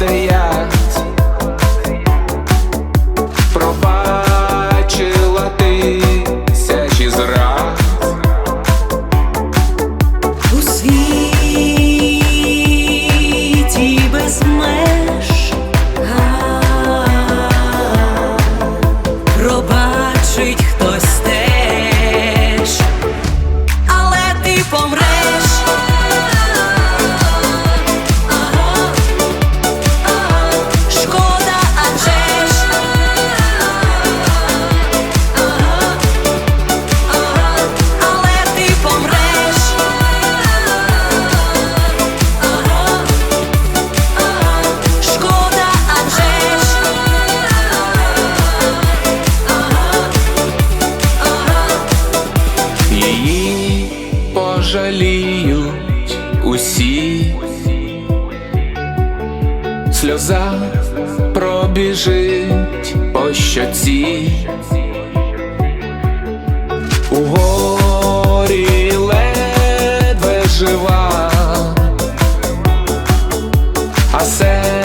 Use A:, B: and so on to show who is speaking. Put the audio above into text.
A: botella
B: її пожаліють усі, сльоза пробіжить по щоці. У горі ледве жива, а серце